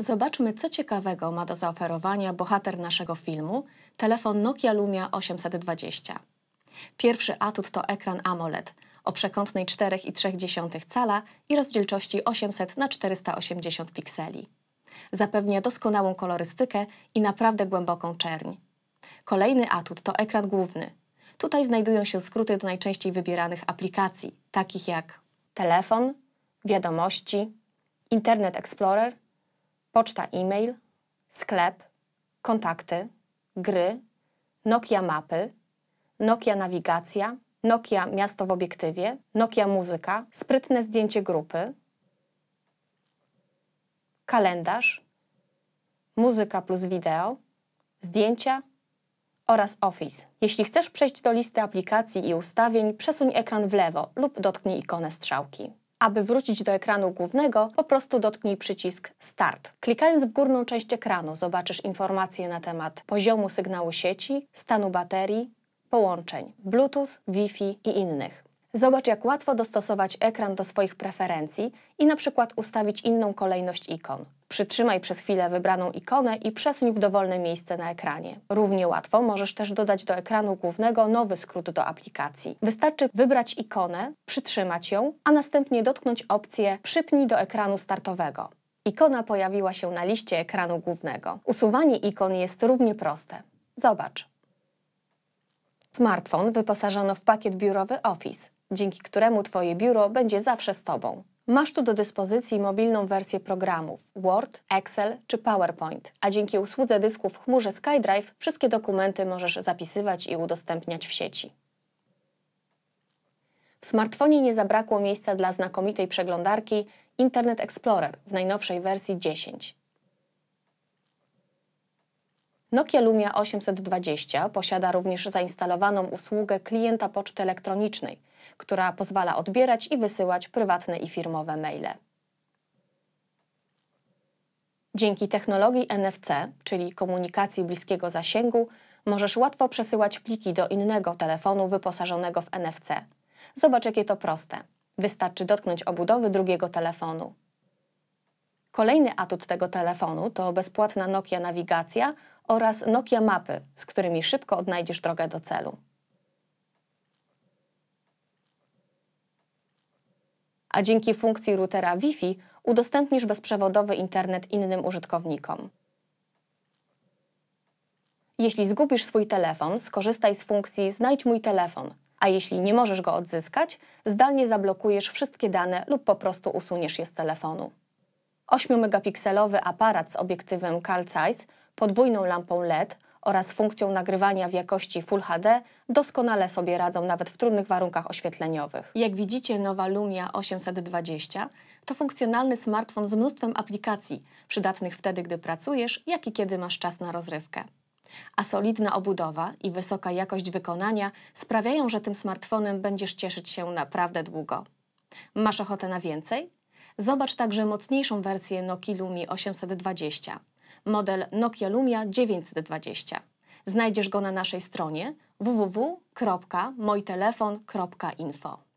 Zobaczmy, co ciekawego ma do zaoferowania bohater naszego filmu telefon Nokia Lumia 820. Pierwszy atut to ekran AMOLED o przekątnej 4,3 cala i rozdzielczości 800 na 480 pikseli. Zapewnia doskonałą kolorystykę i naprawdę głęboką czerń. Kolejny atut to ekran główny. Tutaj znajdują się skróty do najczęściej wybieranych aplikacji, takich jak telefon, wiadomości, Internet Explorer, poczta e-mail, sklep, kontakty, gry, Nokia Mapy, Nokia Nawigacja, Nokia Miasto w obiektywie, Nokia Muzyka, sprytne zdjęcie grupy, kalendarz, muzyka plus wideo, zdjęcia oraz Office. Jeśli chcesz przejść do listy aplikacji i ustawień, przesuń ekran w lewo lub dotknij ikonę strzałki. Aby wrócić do ekranu głównego, po prostu dotknij przycisk Start. Klikając w górną część ekranu zobaczysz informacje na temat poziomu sygnału sieci, stanu baterii, połączeń Bluetooth, Wi-Fi i innych. Zobacz, jak łatwo dostosować ekran do swoich preferencji i na przykład ustawić inną kolejność ikon. Przytrzymaj przez chwilę wybraną ikonę i przesuń w dowolne miejsce na ekranie. Równie łatwo możesz też dodać do ekranu głównego nowy skrót do aplikacji. Wystarczy wybrać ikonę, przytrzymać ją, a następnie dotknąć opcję Przypnij do ekranu startowego. Ikona pojawiła się na liście ekranu głównego. Usuwanie ikon jest równie proste. Zobacz. Smartfon wyposażono w pakiet biurowy Office, dzięki któremu Twoje biuro będzie zawsze z Tobą. Masz tu do dyspozycji mobilną wersję programów Word, Excel czy PowerPoint, a dzięki usłudze dysku w chmurze SkyDrive wszystkie dokumenty możesz zapisywać i udostępniać w sieci. W smartfonie nie zabrakło miejsca dla znakomitej przeglądarki Internet Explorer w najnowszej wersji 10. Nokia Lumia 820 posiada również zainstalowaną usługę klienta poczty elektronicznej, która pozwala odbierać i wysyłać prywatne i firmowe maile. Dzięki technologii NFC, czyli komunikacji bliskiego zasięgu, możesz łatwo przesyłać pliki do innego telefonu wyposażonego w NFC. Zobacz, jakie to proste. Wystarczy dotknąć obudowy drugiego telefonu. Kolejny atut tego telefonu to bezpłatna Nokia Nawigacja oraz Nokia Mapy, z którymi szybko odnajdziesz drogę do celu. A dzięki funkcji routera Wi-Fi udostępnisz bezprzewodowy internet innym użytkownikom. Jeśli zgubisz swój telefon, skorzystaj z funkcji Znajdź mój telefon, a jeśli nie możesz go odzyskać, zdalnie zablokujesz wszystkie dane lub po prostu usuniesz je z telefonu. 8-megapikselowy aparat z obiektywem Carl Zeiss, podwójną lampą LED oraz funkcją nagrywania w jakości Full HD doskonale sobie radzą nawet w trudnych warunkach oświetleniowych. Jak widzicie, nowa Lumia 820 to funkcjonalny smartfon z mnóstwem aplikacji, przydatnych wtedy, gdy pracujesz, jak i kiedy masz czas na rozrywkę. A solidna obudowa i wysoka jakość wykonania sprawiają, że tym smartfonem będziesz cieszyć się naprawdę długo. Masz ochotę na więcej? Zobacz także mocniejszą wersję Nokia Lumii 820, model Nokia Lumia 920. Znajdziesz go na naszej stronie www.mojtelefon.info.